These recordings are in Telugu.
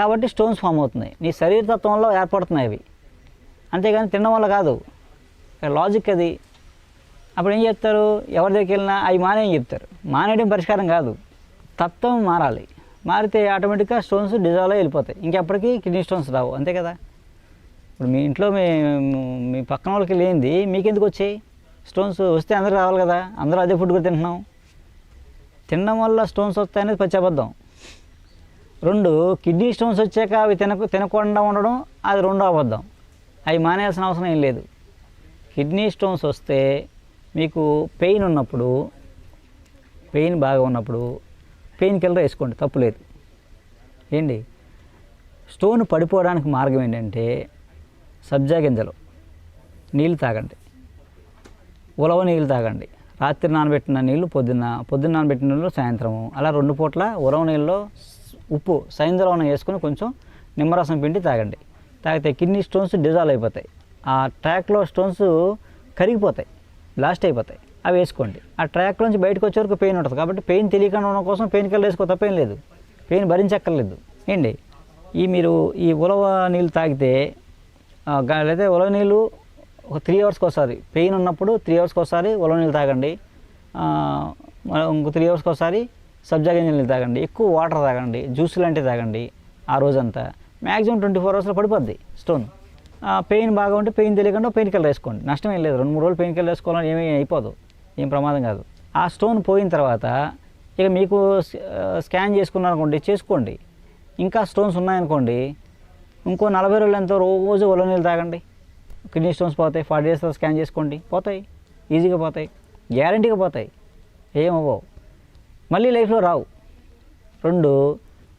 కాబట్టి స్టోన్స్ ఫామ్ అవుతున్నాయి. నీ శరీర తత్వంలో ఏర్పడుతున్నాయి అవి. అంతేగాని తినడం వల్ల కాదు. లాజిక్ అది. అప్పుడు ఏం చెప్తారు? ఎవరి దగ్గరికి వెళ్ళినా అవి మానేయని చెప్తారు. మానేయడం పరిష్కారం కాదు. తత్వం మారాలి. మారితే ఆటోమేటిక్గా స్టోన్స్ డిజాల్వ్ అయి వెళ్ళిపోతాయి. ఇంకెప్పటికీ కిడ్నీ స్టోన్స్ రావు. అంతే కదా? ఇప్పుడు మీ ఇంట్లో మీ మీ పక్కన వాళ్ళకి లేనిది మీకెందుకు వచ్చాయి? స్టోన్స్ వస్తే అందరూ రావాలి కదా. అందరూ అదే ఫుడ్ కూడా తింటున్నాం. తినడం వల్ల స్టోన్స్ వస్తాయనేది పచ్చి అబద్ధం రెండు కిడ్నీ స్టోన్స్ వచ్చాక అవి తినకు తినకుండా ఉండడం అది రెండో అబద్ధం. అవి మానేయాల్సిన అవసరం ఏం లేదు. కిడ్నీ స్టోన్స్ వస్తే మీకు పెయిన్ ఉన్నప్పుడు పెయిన్ బాగా ఉన్నప్పుడు పెయిన్ కిల్లర్ వేసుకోండి తప్పులేదు ఏంటి? స్టోన్ పడిపోవడానికి మార్గం ఏంటంటే సబ్జా గింజలు నీళ్ళు తాగండి. ఉలవ నీళ్ళు తాగండి. రాత్రి నానబెట్టిన నీళ్ళు పొద్దున్న పొద్దున్న నానబెట్టిన నీళ్ళు సాయంత్రము. అలా రెండు పూట్ల ఉలవ నీళ్ళలో ఉప్పు సైంధలవనం వేసుకొని కొంచెం నిమ్మరసం పిండి తాగండి. తాగితే కిడ్నీ స్టోన్స్ డిజాల్వ్ అయిపోతాయి. ఆ ట్రాక్లో స్టోన్స్ కరిగిపోతాయి. బ్లాస్ట్ అయిపోతాయి. అవి వేసుకోండి. ఆ ట్రాక్ నుంచి బయటకు వచ్చే వరకు పెయిన్ ఉంటుంది. కాబట్టి పెయిన్ తెలియకుండా ఉండడం కోసం పెయిన్ కిల్లర్ వేసుకో తప్పేం లేదు. పెయిన్ భరించక్కర్లేదు. ఏంటి? ఈ మీరు ఈ ఉలవ నీళ్ళు తాగితే లేదా ఉలవ నీళ్ళు ఒక త్రీ అవర్స్కి ఒకసారి పెయిన్ ఉన్నప్పుడు త్రీ అవర్స్కి ఒకసారి ఉలవ నీళ్ళు తాగండి. ఇంకో త్రీ అవర్స్కి ఒకసారి సబ్జా గింజలు తాగండి ఎక్కువ వాటర్ తాగండి జ్యూస్ లాంటివి తాగండి ఆ రోజంతా. మ్యాక్సిమం ట్వంటీ ఫోర్ అవర్స్లో పడిపోద్ది స్టోన్. పెయిన్ బాగా ఉంటే పెయిన్ తెలియకుండా పెయిన్ కిల్లర్ వేసుకోండి. నష్టం ఏం లేదు. రెండు మూడు రోజులు పెయిన్ కిల్లర్ వేసుకోవాలని ఏమీ అయిపోదు. ఏం ప్రమాదం కాదు. ఆ స్టోన్ పోయిన తర్వాత ఇక మీకు స్కాన్ చేసుకున్నారనుకోండి చేసుకోండి. ఇంకా స్టోన్స్ ఉన్నాయనుకోండి ఇంకో నలభై రోజులు ఎంతో రోజు ఒళ్ళ నీళ్ళు తాగండి. కిడ్నీ స్టోన్స్ పోతాయి. ఫార్టీ డేస్ స్కాన్ చేసుకోండి. పోతాయి. ఈజీగా పోతాయి. గ్యారంటీగా పోతాయి. ఏమవ్వవు మళ్ళీ లైఫ్లో రావు. రెండు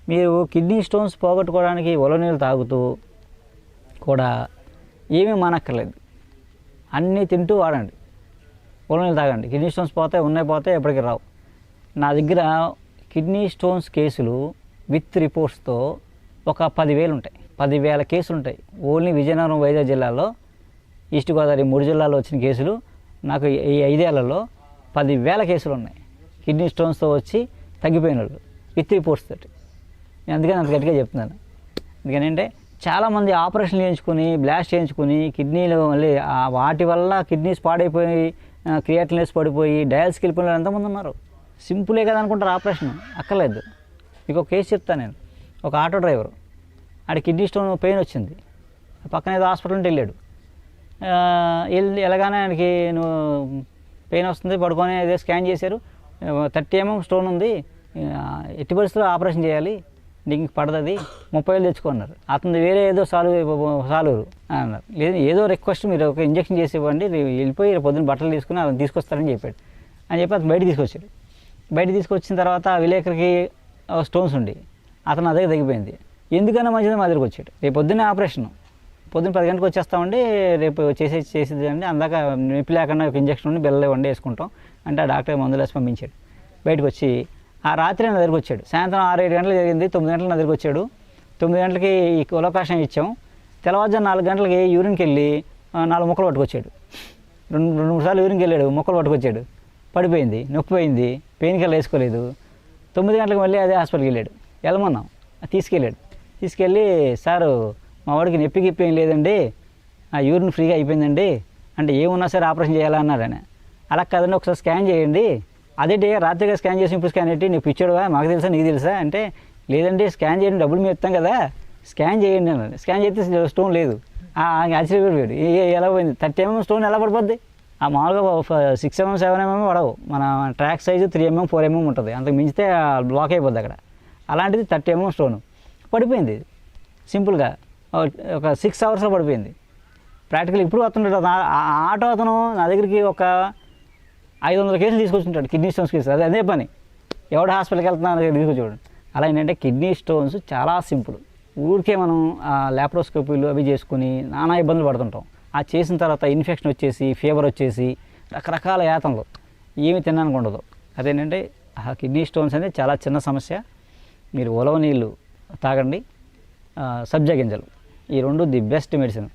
మీరు కిడ్నీ స్టోన్స్ పోగొట్టుకోవడానికి ఒల నీళ్ళు తాగుతూ కూడా ఏమీ మానక్కర్లేదు. అన్నీ తింటూ వాడండి. ఒల నీళ్ళు తాగండి. కిడ్నీ స్టోన్స్ పోతాయి ఉన్నాయి పోతాయి ఎప్పటికీ రావు. నా దగ్గర కిడ్నీ స్టోన్స్ కేసులు విత్ రిపోర్ట్స్తో ఒక పదివేలు ఉంటాయి. పదివేల కేసులు ఉంటాయి. ఓన్లీ విజయనగరం వైజాగ్ జిల్లాలో ఈస్ట్ గోదావరి మూడు జిల్లాలో వచ్చిన కేసులు నాకు ఈ ఐదేళ్ళలో పదివేల కేసులు ఉన్నాయి. కిడ్నీ స్టోన్స్తో వచ్చి తగ్గిపోయిన వాళ్ళు విత్ రిపోర్ట్స్ తోటి. నేను అందుకని అంత గట్టిగా చెప్తున్నాను. ఎందుకనంటే చాలామంది ఆపరేషన్ చేయించుకుని బ్లాస్ట్ చేయించుకుని కిడ్నీలు మళ్ళీ ఆ వాటి వల్ల కిడ్నీస్ పాడైపోయి క్రియాటినెస్ పడిపోయి డయాల్స్కి వెళ్ళిపోయిన వాళ్ళు ఎంతమంది ఉన్నారు? సింపులే కదా అనుకుంటారు ఆపరేషన్. అక్కర్లేదు. మీకు ఒక కేసు చెప్తాను నేను. ఒక ఆటో డ్రైవర్. ఆడ కిడ్నీ స్టోన్ పెయిన్ వచ్చింది. పక్కన ఏదో హాస్పిటల్ నుండి వెళ్ళాడు. వెళ్ళి ఎలాగానే ఆయనకి నువ్వు పెయిన్ వస్తుంది పడుకొని అదే స్కాన్ చేశారు. థర్టీ ఎంఎం స్టోన్ ఉంది. ఎట్టి పరిస్థితుల్లో ఆపరేషన్ చేయాలి. నీకు పడదది. ముప్పై వేలు తెచ్చుకున్నారు. అతను వేరే ఏదో సాల్వ్ సాలూరు అన్నారు. లేదు ఏదో రిక్వెస్ట్ మీరు ఒక ఇంజక్షన్ చేసి ఇవ్వండి. వెళ్ళిపోయి రేపు పొద్దున్న బట్టలు తీసుకుని అతను తీసుకొస్తారని చెప్పాడు. అని చెప్పి అతను బయట తీసుకొచ్చాడు. బయట తీసుకొచ్చిన తర్వాత ఆ విలేకరికి స్టోన్స్ ఉండి అతను అదే తగ్గిపోయింది ఎందుకన్నా మంచిదో మా దగ్గరికి వచ్చాడు. రేపు పొద్దున్నే ఆపరేషన్. పొద్దున్న పది గంటలకు వచ్చేస్తామండి రేపు చేసే చేసేది అండి. అందాక నొప్పి లేకుండా ఒక ఇంజక్షన్ ఉండి బెల్ల వండి వేసుకుంటాం. అంటే ఆ డాక్టర్ మందులు వేసి పంపించాడు. బయటకు వచ్చి ఆ రాత్రి నా దగ్గరికి వచ్చాడు. సాయంత్రం ఆరు ఏడు గంటలు జరిగింది. తొమ్మిది గంటల నా దగ్గరికి వచ్చాడు. తొమ్మిది గంటలకి ఈ కులకాషం ఇచ్చాం. తెల్లవారుజాము నాలుగు గంటలకి యూరిన్కి వెళ్ళి నాలుగు ముక్కలు పట్టుకొచ్చాడు. రెండు రెండు మూడు సార్లు యూరిన్కి వెళ్ళాడు. ముక్కలు పట్టుకొచ్చాడు. పడిపోయింది నొప్పి పోయింది పెయిన్ కిల్లర్ వేసుకోలేదు. తొమ్మిది గంటలకు మళ్ళీ అదే హాస్పిటల్కి వెళ్ళాడు. వెళ్ళమన్నాం. తీసుకెళ్ళాడు. తీసుకెళ్ళి సారు మా వాడికి నొప్పి గిప్పి ఏం లేదండి. ఆ యూరిన్ ఫ్రీగా అయిపోయిందండి. అంటే ఏమున్నా సరే ఆపరేషన్ చేయాలన్నారని ఆయన అలా కదండి ఒకసారి స్కాన్ చేయండి. అదే డే రాత్రిగా స్కాన్ చేసి ఇప్పుడు స్కాన్ పెట్టి నీకు పిచ్చాడువా మాకు తెలుసా నీకు తెలుసా? అంటే లేదండి స్కాన్ చేయండి డబ్బులు మేము ఇస్తాం కదా. స్కాన్ చేయండి అన్నాడు. స్కాన్ చేస్తే స్టోన్ లేదు. ఆ, ఆశ్చర్యపోయాడు ఏ ఎలా పోయింది? థర్టీ ఎంఎం స్టోన్ ఎలా పడిపోద్ది? ఆ మామూలుగా సిక్స్ ఎంఎం సెవెన్ ఎంఎం పడవు. మన track size three MM four MM ఉంటుంది. అంతకు మించితే బ్లాక్ అయిపోద్ది అక్కడ. అలాంటిది థర్టీ ఎంఎం స్టోన్. పడిపోయింది. సింపుల్గా. ఒక- సిక్స్ అవర్స్లో పడిపోయింది. ప్రాక్టికల్ ఇప్పుడు వస్తుంటాడు ఆ- ఆటో అతను నా దగ్గరికి ఒక ఐదు వందల కేసులు తీసుకొచ్చుంటాడు. Kidney stones case. అదే అదే పని. ఎవడ హాస్పిటల్కి వెళ్తున్నా తీసుకొచ్చాడు అలా ఏంటంటే కిడ్నీ స్టోన్స్ చాలా సింపుల్ ఊరికే మనం ల్యాప్రోస్కోపీలు అవి చేసుకుని నానా ఇబ్బందులు పడుతుంటాం. ఆ చేసిన తర్వాత ఇన్ఫెక్షన్ వచ్చేసి ఫీవర్ వచ్చేసి రకరకాల యాతనలు ఏమి తినడానికి ఉండదు. అదేంటంటే ఆ కిడ్నీ స్టోన్స్ అనేది చాలా చిన్న సమస్య. మీరు ఉలవ నీళ్ళు తాగండి. సబ్జా గింజలు. ఈ రెండు ది బెస్ట్ మెడిసిన్.